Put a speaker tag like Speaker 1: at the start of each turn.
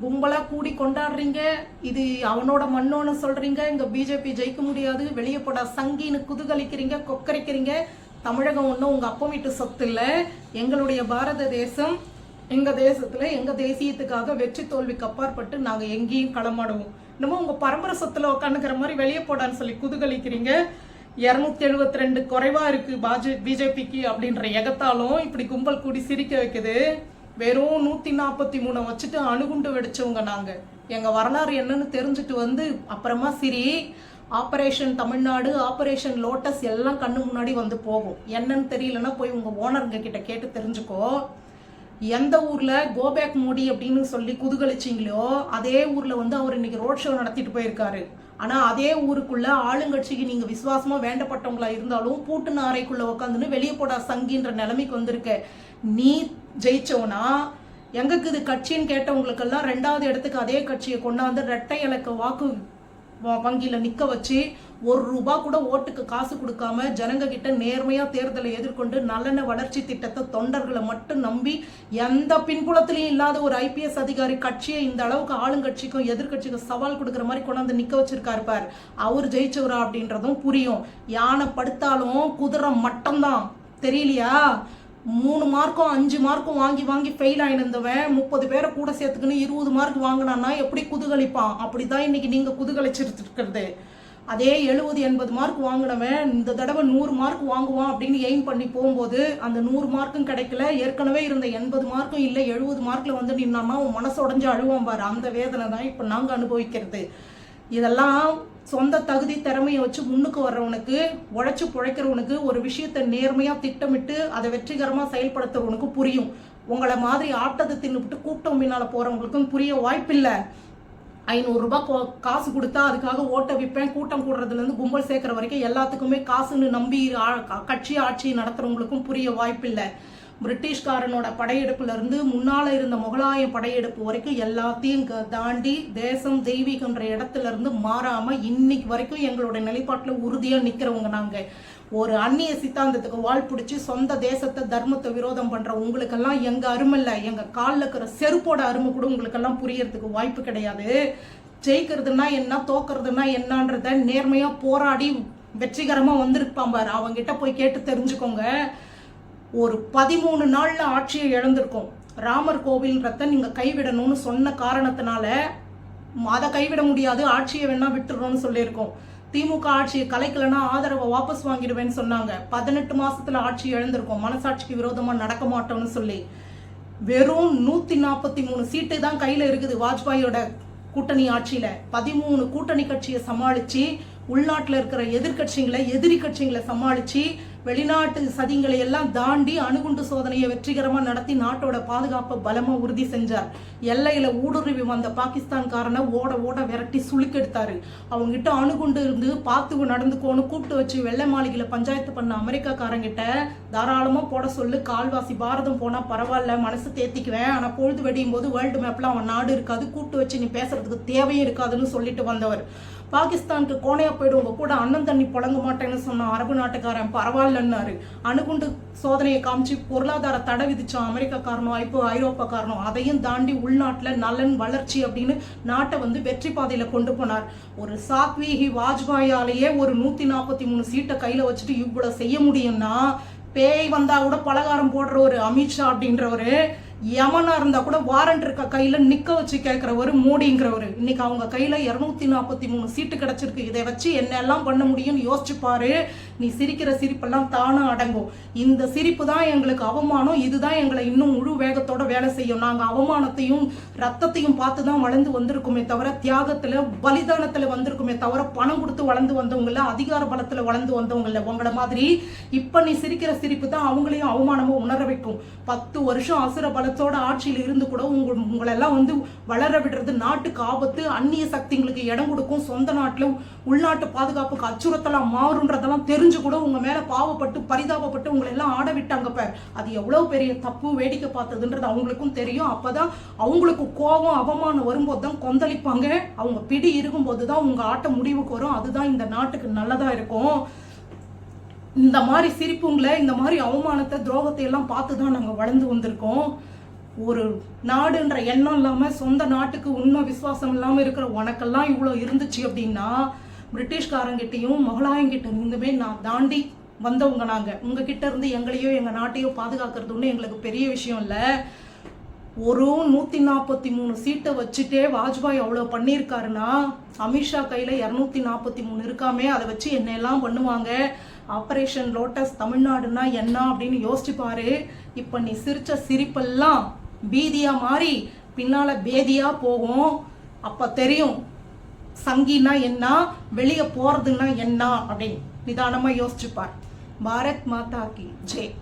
Speaker 1: கும்பலாக கூடி கொண்டாடுறீங்க. இது அவனோட மண்ணோன்னு சொல்கிறீங்க இங்கே பிஜேபி ஜெயிக்க முடியாது. வெளியே போட. சங்கின்னு குதுகலிக்கிறீங்க கொக்கரிக்கிறீங்க. தமிழகம் ஒன்றும் உங்கள் அப்பா வீட்டு சொத்து இல்லை எங்களுடைய பாரத தேசம் எங்கள் தேசத்தில் எங்கள் தேசியத்துக்காக வெற்றி தோல்விக்கு அப்பாற்பட்டு நாங்கள் எங்கேயும் களமாடுவோம். இன்னமும் உங்கள் பரம்பரை சொத்தில் உட்காந்துக்கிற மாதிரி வெளியே போடான்னு சொல்லி குதுகலிக்கிறீங்க. இரநூத்தி எழுபத்தி ரெண்டு குறைவாக இருக்குது பாஜ பிஜேபிக்கு அப்படின்ற எகத்தாலும் இப்படி கும்பல் கூடி சிரிக்க வைக்குது. வெறும் நூற்றி நாற்பத்தி மூணை வச்சுட்டு அணுகுண்டு வெடிச்சவங்க நாங்கள் எங்கள் வரலாறு என்னன்னு தெரிஞ்சுட்டு வந்து அப்புறமா சரி ஆப்ரேஷன் தமிழ்நாடு ஆப்ரேஷன் லோட்டஸ் எல்லாம் கண்ணு முன்னாடி வந்து போகும். என்னன்னு தெரியலன்னா போய் உங்கள் ஓனருங்க கிட்ட கேட்டு தெரிஞ்சுக்கோ. எந்த ஊர்ல கோபேக் மோடி அப்படின்னு சொல்லி குதுகலிச்சிங்களோ அதே ஊர்ல வந்து அவர் இன்னைக்கு ரோட் ஷோ நடத்திட்டு போயிருக்காரு. ஆனா அதே ஊருக்குள்ள ஆளுங்கட்சிக்கு நீங்க விசுவாசமா வேண்டப்பட்டவங்களா இருந்தாலும் பூட்டு நாரைக்குள்ளே உட்காந்துன்னு வெளியே போடா சங்கின்ற நிலைமைக்கு வந்திருக்க. நீ ஜெயிச்சவனா? எங்களுக்கு இது கட்சின்னு கேட்டவங்களுக்கெல்லாம் ரெண்டாவது இடத்துக்கு அதே கட்சியை கொண்டாந்து ரெட்டை இலக்க வாக்கு வங்கியில் வங்கியில நிக்க வச்சு ஒரு ரூபா கூட ஓட்டுக்கு காசு கொடுக்காம ஜனங்க கிட்ட நேர்மையா தேர்தலை எதிர்கொண்டு நல்லெண்ண வளர்ச்சி திட்டத்தை தொண்டர்களை மட்டும் நம்பி எந்த பின்புலத்திலையும் இல்லாத ஒரு ஐபிஎஸ் அதிகாரி கட்சியை இந்த அளவுக்கு ஆளுங்கட்சிக்கும் எதிர்க்கட்சிக்கும் சவால் கொடுக்குற மாதிரி கொண்டாந்து நிக்க வச்சிருக்காரு பார். அவர் ஜெயிச்சவரா அப்படின்றதும் புரியும். யானை படுத்தாலும் குதிரை மட்டும்தான். தெரியலையா? மூணு மார்க்கும் அஞ்சு மார்க்கும் வாங்கி வாங்கி ஃபெயில் ஆயிருந்தவன் முப்பது பேரை கூட சேர்த்துக்கின்னு இருபது மார்க் வாங்கினான்னா எப்படி குதூகலிப்பான்? அப்படிதான் இன்னைக்கு நீங்க குதூகலிச்சிட்டு இருக்கிறது அதே எழுபது எண்பது மார்க் வாங்கினவன் இந்த தடவை நூறு மார்க் வாங்குவான் அப்படின்னு எய்ம் பண்ணி போகும்போது அந்த நூறு மார்க்கும் கிடைக்கல. ஏற்கனவே இருந்த எண்பது மார்க்கும் இல்லை எழுபது மார்க்கில் வந்து நின்னான்னா அவன் மனசு உடஞ்சு அழுவான் பாரு. அந்த வேதனை தான் இப்போ நாங்கள் அனுபவிக்கிறது. இதெல்லாம் சொந்த தகுதி திறமையை வச்சு முன்னுக்கு வர்றவனுக்கு உழைச்சி பிழைக்கிறவனுக்கு ஒரு விஷயத்தை நேர்மையாக திட்டமிட்டு அதை வெற்றிகரமாக செயல்படுத்துறவனுக்கு புரியும். உங்களை மாதிரி ஆட்டத்தை தின்னுபிட்டு கூட்டம் பின்னால் போகிறவங்களுக்கும் புரிய வாய்ப்பில்லை. ஐநூறுரூபா காசு கொடுத்தா அதுக்காக ஓட்டை விற்பேன் கூட்டம் கூடுறதுலேருந்து கும்பல் சேர்க்குற வரைக்கும் எல்லாத்துக்குமே காசுன்னு நம்பி கட்சி ஆட்சி நடத்துகிறவங்களுக்கும் புரிய வாய்ப்பில்லை. பிரிட்டிஷ்காரனோட படையெடுப்புலேருந்து முன்னால் இருந்த முகலாய படையெடுப்பு வரைக்கும் எல்லாத்தையும் க- தாண்டி தேசம் தெய்வீகன்ற இடத்துல இருந்து இன்னைக்கு வரைக்கும் எங்களோட நிலைப்பாட்டில் உறுதியாக நிற்கிறவங்க நாங்கள் ஒரு அந்நிய சித்தாந்தத்துக்கு வால் பிடிச்சி சொந்த தேசத்தை தர்மத்தை விரோதம் பண்ணுற உங்களுக்கெல்லாம் எங்கள் அருமை இல்லை. எங்கள் காலில் இருக்கிற செருப்போட அருமை கூட உங்களுக்கெல்லாம் புரியறதுக்கு வாய்ப்பு கிடையாது. ஜெயிக்கிறதுனா என்ன தோக்கிறதுனா என்னன்றத நேர்மையாக போராடி வெற்றிகரமாக வந்திருப்பாம்பார் அவங்ககிட்ட போய் கேட்டு தெரிஞ்சுக்கோங்க. ஒரு பதிமூணு நாளில் ஆட்சியை இழந்திருக்கோம். ராமர் கோவில்ன்றதை நீங்கள் கைவிடணும்னு சொன்ன காரணத்தினால அதை கைவிட முடியாது ஆட்சியை வேணா விட்டுறோம்னு சொல்லியிருக்கோம். திமுக ஆட்சியை கலைக்கலனா ஆதரவை வாபஸ் வாங்கிடுவேன்னு சொன்னாங்க. பதினெட்டு மாசத்துல ஆட்சி இழந்திருக்கோம். மனசாட்சிக்கு விரோதமா நடக்க மாட்டோம்னு சொல்லி. வெறும் நூத்தி நாற்பத்தி மூணு சீட்டு தான் கையில இருக்குது வாஜ்பாயோட கூட்டணி ஆட்சியில. பதிமூணு கூட்டணி கட்சியை சமாளிச்சு உள்நாட்டில் இருக்கிற எதிர்க்கட்சிகளை எதிரி கட்சிகளை சமாளிச்சு வெளிநாட்டு சதிங்களை எல்லாம் தாண்டி அணுகுண்டு சோதனையை வெற்றிகரமாக நடத்தி நாட்டோட பாதுகாப்பை பலமாக உறுதி செஞ்சார். எல்லையில் ஊடுருவி வந்த பாகிஸ்தான்காரனை ஓட ஓட விரட்டி சுளுக்கெடுத்தாரு. அவங்ககிட்ட அணுகுண்டு இருந்து பார்த்து நடந்துக்கோன்னு கூப்பிட்டு வச்சு வெள்ளை மாளிகையில் பஞ்சாயத்து பண்ண அமெரிக்காக்காரங்கிட்ட தாராளமாக போட சொல்லு கால்வாசி பாரதம் போனால் பரவாயில்ல மனசு தேத்திக்குவேன். ஆனால் பொழுது வெடியும் போது வேர்ல்டு மேப்ல அவன் நாடு இருக்காது கூப்பிட்டு வச்சு நீ பேசுறதுக்கு தேவையே இருக்காதுன்னு சொல்லிட்டு வந்தவர். பாகிஸ்தானுக்கு கோணையா போயிடுவங்க கூட அண்ணன் தண்ணி புழங்க மாட்டேன்னு சொன்ன அரபு நாட்டுக்காரன் பரவாயில்லன்னாரு. அணுகுண்டு சோதனையை காமிச்சு பொருளாதார தடை விதிச்சான் அமெரிக்கா காரணம் இப்போ ஐரோப்பா காரணம் அதையும் தாண்டி உள்நாட்டுல நலன் வளர்ச்சி அப்படின்னு நாட்டை வந்து வெற்றி பாதையில கொண்டு போனார். ஒரு சாத்வீகி வாஜ்பாயாலேயே ஒரு நூத்தி நாற்பத்தி மூணு சீட்டை கையில வச்சுட்டு இவ்வளவு செய்ய முடியும்னா பேய் வந்தா கூட பலகாரம் போடுற ஒரு அமித்ஷா அப்படின்றவரு யமனா இருந்தா கூட வாரண்ட் இருக்க கையில நிக்க வச்சு கேட்குறவர் மோடிங்கிறவர். இன்னைக்கு அவங்க கையில இருநூத்தி நாற்பத்தி மூணு சீட்டு கிடைச்சிருக்கு. இதை வச்சு என்னெல்லாம் பண்ண முடியும்னு யோசிச்சு பாரு. நீ சிரிக்கிற சிரிப்பெல்லாம் தானும் அடங்கும். இந்த சிரிப்பு தான் எங்களுக்கு அவமானம். இதுதான் எங்களை இன்னும் முழு வேகத்தோட வேலை செய்யும். நாங்க அவமானத்தையும் ரத்தத்தையும் பார்த்து தான் வளர்ந்து வந்திருக்குமே தவிர தியாகத்துல பலிதானத்துல வந்திருக்குமே தவிர பணம் கொடுத்து வளர்ந்து வந்தவங்கள அதிகார பலத்துல வளர்ந்து வந்தவங்கள உங்களை மாதிரி இப்ப நீ சிரிக்கிற சிரிப்பு தான் அவங்களையும் அவமானமும் உணர வைக்கும். பத்து வருஷம் அசுர பலத்தை பலத்தோட ஆட்சியில் இருந்து கூட உங்க உங்களெல்லாம் வந்து வளர விடுறது நாட்டுக்கு ஆபத்து அந்நிய சக்திங்களுக்கு இடம் கொடுக்கும் சொந்த நாட்டில் உள்நாட்டு பாதுகாப்புக்கு அச்சுறுத்தலாம் மாறுன்றதெல்லாம் தெரிஞ்சு கூட உங்க மேல பாவப்பட்டு பரிதாபப்பட்டு உங்களை எல்லாம் ஆட விட்டாங்க பார். அது எவ்வளவு பெரிய தப்பு வேடிக்கை பார்த்ததுன்றது அவங்களுக்கும் தெரியும். அப்பதான் அவங்களுக்கு கோபம் அவமானம் வரும்போது தான் கொந்தளிப்பாங்க. அவங்க பிடி இருக்கும்போது தான் உங்க ஆட்டம் முடிவுக்கு வரும். அதுதான் இந்த நாட்டுக்கு நல்லதா இருக்கும். இந்த மாதிரி சிரிப்புங்களை இந்த மாதிரி அவமானத்தை துரோகத்தை எல்லாம் பார்த்து தான் நாங்கள் வளர்ந்து வந்திருக்கோம். ஒரு நாடுன்ற எண்ணம் இல்லாமல் சொந்த நாட்டுக்கு உண்மை விசுவாசம் இல்லாமல் இருக்கிற உனக்கெல்லாம் இவ்வளோ இருந்துச்சு அப்படின்னா பிரிட்டிஷ்காரங்கிட்டையும் முகலாயங்கிட்ட இருந்துமே நான் தாண்டி வந்தவங்க நாங்கள் உங்ககிட்ட இருந்து எங்களையோ எங்கள் நாட்டையோ பாதுகாக்கிறது ஒன்றும் எங்களுக்கு பெரிய விஷயம் இல்லை. ஒரு நூற்றி நாற்பத்தி மூணு சீட்டை வச்சுட்டே வாஜ்பாய் அவ்வளோ பண்ணியிருக்காருன்னா அமித்ஷா கையில் இரநூத்தி நாற்பத்தி மூணு இருக்காமே அதை வச்சு என்னெல்லாம் பண்ணுவாங்க? ஆப்ரேஷன் லோட்டஸ் தமிழ்நாடுனா என்ன அப்படின்னு யோசிச்சு பாரு இப்போ நீ சிரித்த சிரிப்பெல்லாம் பீதியாக மாறி பின்னால் பேதியாக போகும். அப்போ தெரியும் சங்கினா என்ன வெளியே போகிறதுன்னா என்ன அப்படின்னு. நிதானமாக யோசிச்சுப்பார். பாரத் மாதா கி ஜெய்